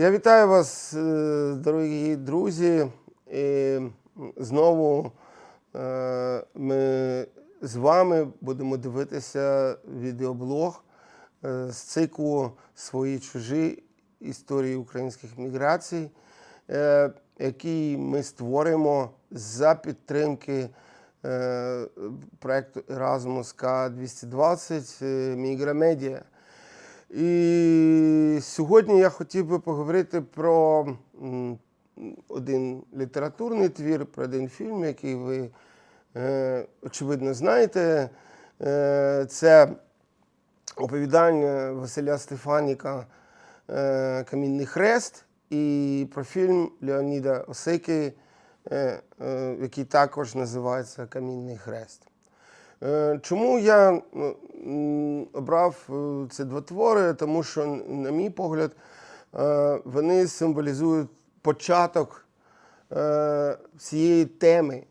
Я вітаю вас, е, дорогі друзі. І знову е, ми з вами будемо дивитися відеоблог е, з циклу Свої чужі історії українських міграцій, який ми створимо за підтримки проекту Erasmus К220 Міграмедіа. І сьогодні я хотів би поговорити про один літературний твір, про один фільм, який ви, е, очевидно, знаєте. Е, це оповідання Василя Стефаніка е, Камінний хрест і про фільм Леоніда Осики, який також називається Камінний хрест. Е, Чому я обрав е, ці два твори? Тому що, на мій погляд, е, вони символізують початок всієї теми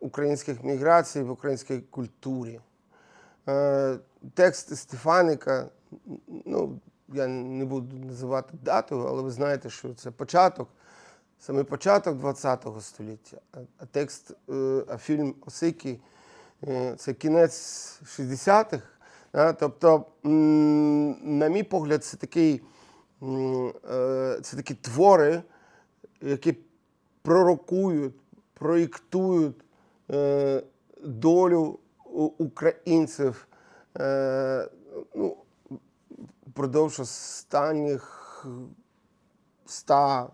українських міграцій в українській культурі. Текст Стефаника, ну, я не буду називати дату, але ви знаєте, що це початок, саме початок ХХ століття. А- текст, а фільм Осики це кінець 60-х. Тобто, на мій погляд, це такий, е, це такі твори, які пророкують, проєктують е, долю українців е, ну, впродовж останніх 100,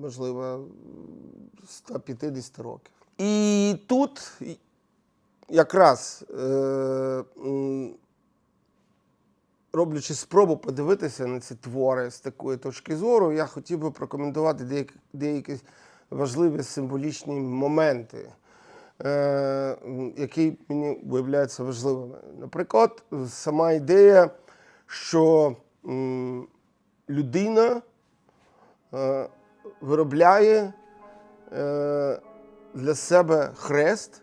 можливо, 150 років. І тут якраз е, роблячи спробу подивитися на ці твори з такої точки зору, я хотів би прокоментувати деякі, деякі важливі символічні моменти, е, які мені виявляються важливими. Наприклад, сама ідея, що людина е, виробляє для себе хрест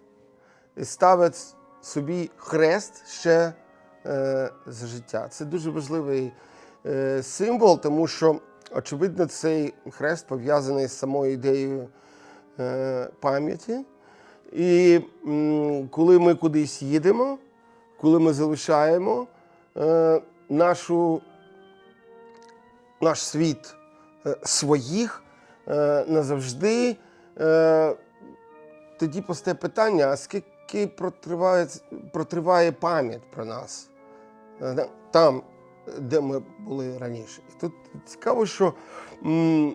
ставить собі хрест ще е, за життя. Це дуже важливий е, символ, тому що, очевидно, цей хрест пов'язаний з самою ідеєю е, пам'яті. І м, коли ми кудись їдемо, коли ми залишаємо е, нашу, наш світ е, своїх е, назавжди, е, тоді постає питання: а скільки протриває, протриває пам'ять про нас Е, там, де ми були раніше. І тут цікаво, що е, е,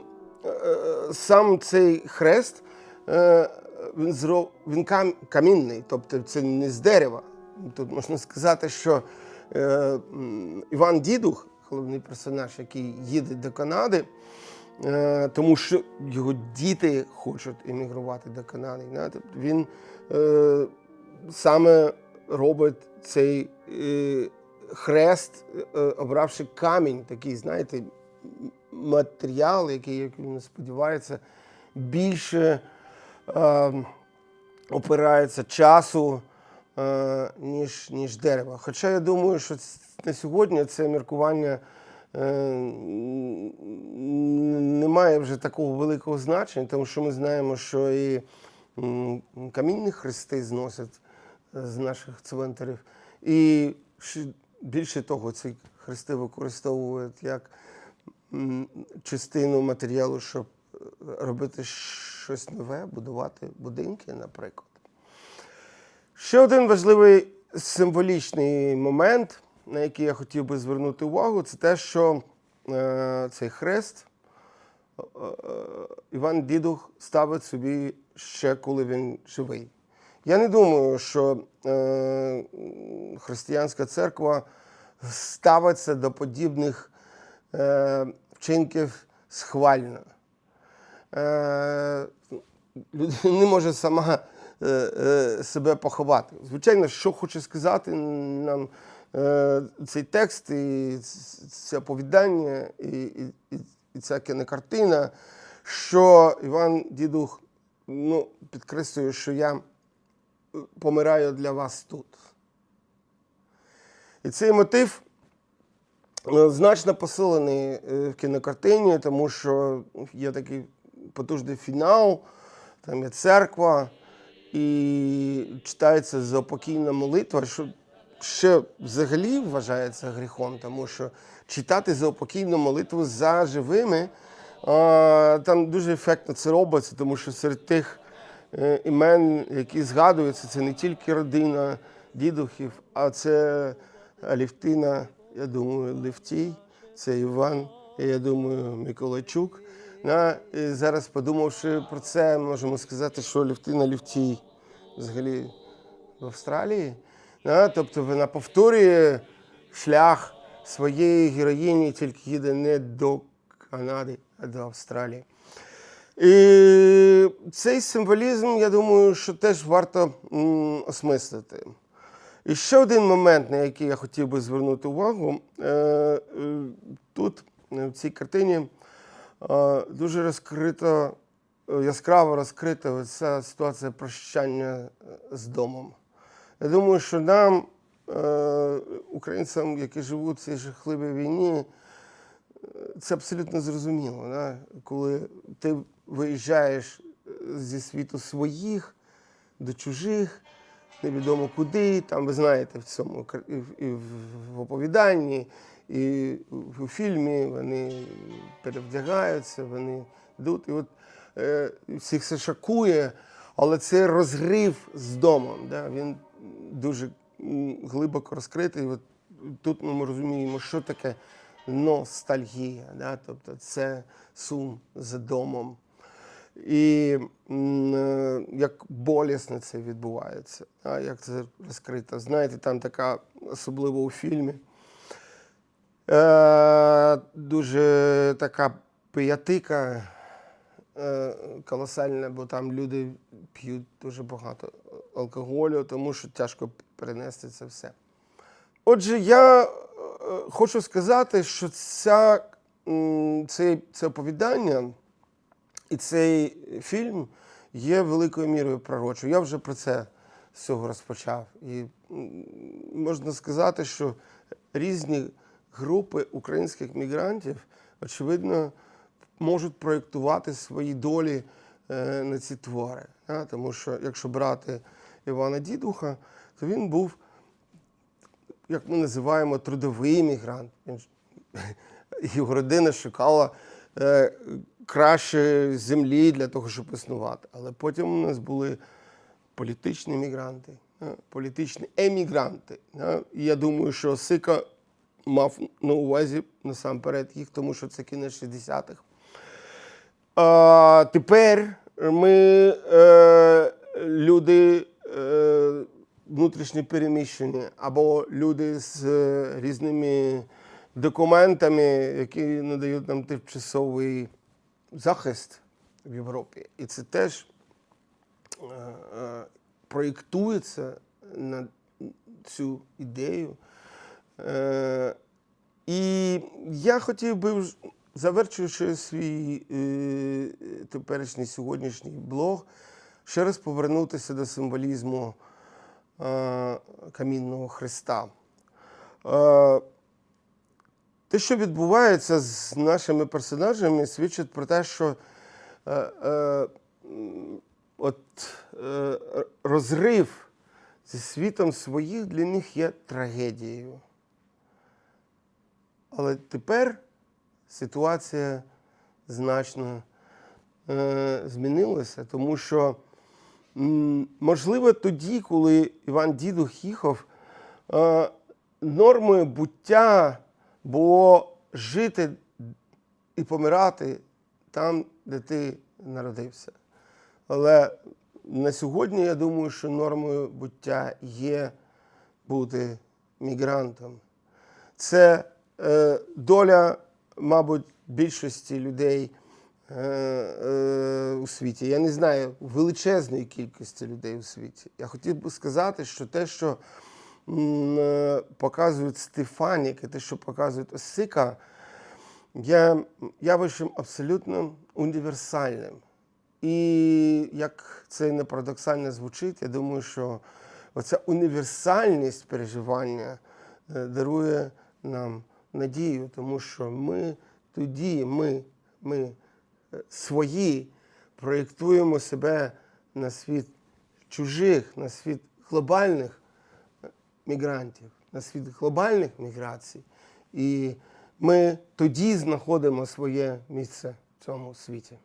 сам цей хрест він, зро, він кам, камінний, тобто це не з дерева. Тут можна сказати, що Іван Дідух, головний персонаж, який їде до Канади, тому що його діти хочуть емігрувати до Канади. Він саме робить цей е, хрест, е, обравши камінь, такий, знаєте, матеріал, який, як він сподівається, більше е, опирається часу, е, ніж, ніж дерево. Хоча я думаю, що на сьогодні це міркування е, не має вже такого великого значення, тому що ми знаємо, що і камінні хрести зносять з наших цвинтарів. І більше того, ці хрести використовують як частину матеріалу, щоб е, робити щось нове, будувати будинки, наприклад. Ще один важливий символічний момент, на який я хотів би звернути увагу, це те, що е, цей хрест е, Іван Дідух ставить собі ще коли він живий. Я не думаю, що е, християнська церква ставиться до подібних е, вчинків схвально. Е, людина не може сама е, е, себе поховати. Звичайно, що хоче сказати нам е, цей текст і це оповідання, і, і, і, ця кінокартина, що Іван Дідух ну, підкреслює, що я помираю для вас тут. І цей мотив е, значно посилений е, в кінокартині, тому що є такий потужний фінал, там є церква, і читається заупокійна молитва, що ще взагалі вважається гріхом, тому що читати заупокійну молитву за живими, там дуже ефектно це робиться, тому що серед тих імен, які згадуються, це не тільки родина дідухів, а це Алівтина, я думаю, Левтій, це Іван, я думаю, Миколайчук. На, і зараз подумавши про це, можемо сказати, що Лівтина Лівтій взагалі в Австралії. Да? Тобто вона повторює шлях своєї героїні, тільки їде не до Канади, а до Австралії. І цей символізм, я думаю, що теж варто осмислити. І ще один момент, на який я хотів би звернути увагу, е, е, тут, е, в цій картині, дуже розкрито, яскраво розкрита ця ситуація прощання з домом. Я думаю, що нам, українцям, які живуть в цій жахливій війні, це абсолютно зрозуміло. Да? Коли ти виїжджаєш зі світу своїх до чужих, невідомо куди, там ви знаєте в цьому і в- оповіданні, і в фільмі вони перевдягаються, вони йдуть. І от е, всіх це шокує, але це розрив з домом. Да? Він дуже глибоко розкритий. От тут ми розуміємо, що таке ностальгія, да? тобто це сум за домом. І е, як болісно це відбувається, а як це розкрито. Знаєте, там така, особливо у фільмі, е, дуже така пиятика е, колосальна, бо там люди п'ють дуже багато алкоголю, тому що тяжко перенести це все. Отже, я е, хочу сказати, що ця, це, це оповідання і цей фільм є великою мірою пророчою. Я вже про це з цього розпочав. І можна сказати, що різні групи українських мігрантів, очевидно, можуть проєктувати свої долі е, на ці твори. Тому що якщо брати Івана Дідуха, то він був як ми називаємо, трудовий мігрант. Його родина шукала е, краще землі для того, щоб існувати. Але потім у нас були політичні мігранти, е, політичні емігранти. е. І я думаю, що Сика мав на увазі насамперед їх, тому що це кінець 60-х. А, тепер ми е, люди е, внутрішньо переміщені або люди з е, різними документами, які надають нам тимчасовий захист в Європі. І це теж е, е, проєктується на цю ідею. Е, і я хотів би, завершуючи свій теперішній сьогоднішній блог, ще раз повернутися до символізму камінного Христа. Те, що відбувається з нашими персонажами, свідчить про те, що е, е, от, е, розрив зі світом своїх для них є трагедією. Але тепер ситуація значно е, змінилася, тому що, можливо, тоді, коли Іван Дідух їхав, е, нормою буття було жити і помирати там, де ти народився. Але на сьогодні я думаю, що нормою буття є бути мігрантом. Це е, доля, мабуть, більшості людей е, е, у світі. Я не знаю величезної кількості людей у світі. Я хотів би сказати, що те, що показують Стефанік, і те, що показують Осика, є явищем абсолютно універсальним. І як це не парадоксально звучить, я думаю, що оця універсальність переживання е, дарує нам надію, тому що ми тоді, ми, ми е, свої проєктуємо себе на світ чужих, на світ глобальних е, мігрантів, на світ глобальних міграцій. І ми тоді знаходимо своє місце в цьому світі.